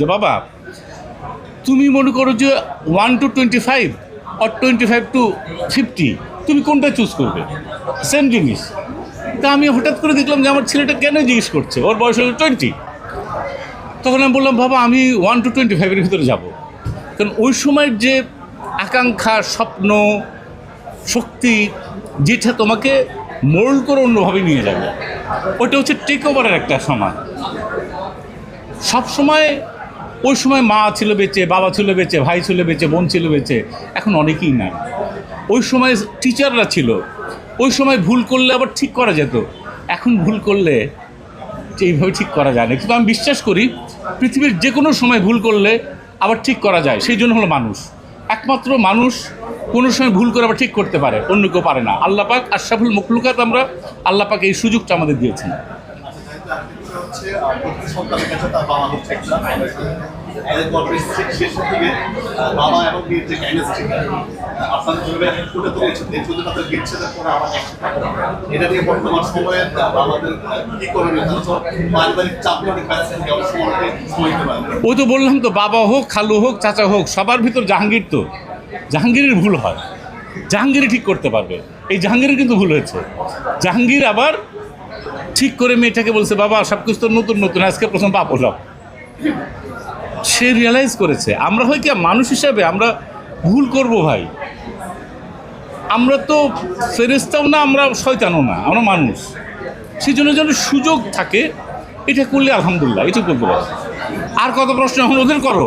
যে বাবা, তুমি মনে করো যে ওয়ান টু টোয়েন্টি ফাইভ আর টোয়েন্টি ফাইভ টু ফিফটি তুমি কোনটা চুজ করবে? সেম জিনিস। তা আমি হঠাৎ করে দেখলাম যে আমার ছেলেটা কেন জিজ্ঞেস করছে? ওর বয়স হলো টোয়েন্টি তখন আমি বললাম, বাবা, আমি ওয়ান টু টোয়েন্টি ফাইভের ভিতরে যাব। কারণ ওই সময়ের যে আকাঙ্ক্ষা, স্বপ্ন, শক্তি, যেটা তোমাকে মোল্ড করে অন্যভাবে নিয়ে যাবে ওটা হচ্ছে টেক ওভারের একটা সময়। সব সময় ওই সময় মা ছিল বেঁচে, বাবা ছিল বেঁচে, ভাই ছিল বেঁচে, বোন ছিল বেঁচে, এখন অনেকেই নাই। ওই সময় টিচাররা ছিল। ওই সময় ভুল করলে আবার ঠিক করা যেত। এখন ভুল করলে এইভাবে ঠিক করা যায় না। কিন্তু আমি বিশ্বাস করি, পৃথিবীর যে কোনো সময় ভুল করলে আবার ঠিক করা যায়। সেই জন্য হলো মানুষ। একমাত্র মানুষ কোনো সময় ভুল করে আবার ঠিক করতে পারে। অন্য কেউ পারে না। আল্লাহ পাক আশরাফুল মখলুকাত আমরা আল্লাহ পাক এই সুযোগটা আমাদের দিয়েছেন। করণীয় তো বললাম তো, বাবা হোক, খালু হোক, চাচা হোক, সবার ভিতর জাহাঙ্গীর তো। জাহাঙ্গীরের ভুল হয়। জাহাঙ্গীরই ঠিক করতে পারবে। এই জাহাঙ্গীরের কিন্তু ভুল হয়েছে। জাহাঙ্গীর আবার ঠিক করে মেয়েটাকে বলছে, বাবা সব কিছু তো নতুন নতুন, আজকে প্রথম পাপ হলাম সে রিয়েলাইজ করেছে, আমরা হয় কি, মানুষ হিসাবে আমরা ভুল করব ভাই। আমরা তো ফেরেস্তাও না, আমরা শয়তানও না, আমরা মানুষ। সেই জন্য যেন সুযোগ থাকে, এটা করলে আলহামদুলিল্লাহ, এটুকু বলতে পারো। আর কত প্রশ্ন এখন ওদের করো।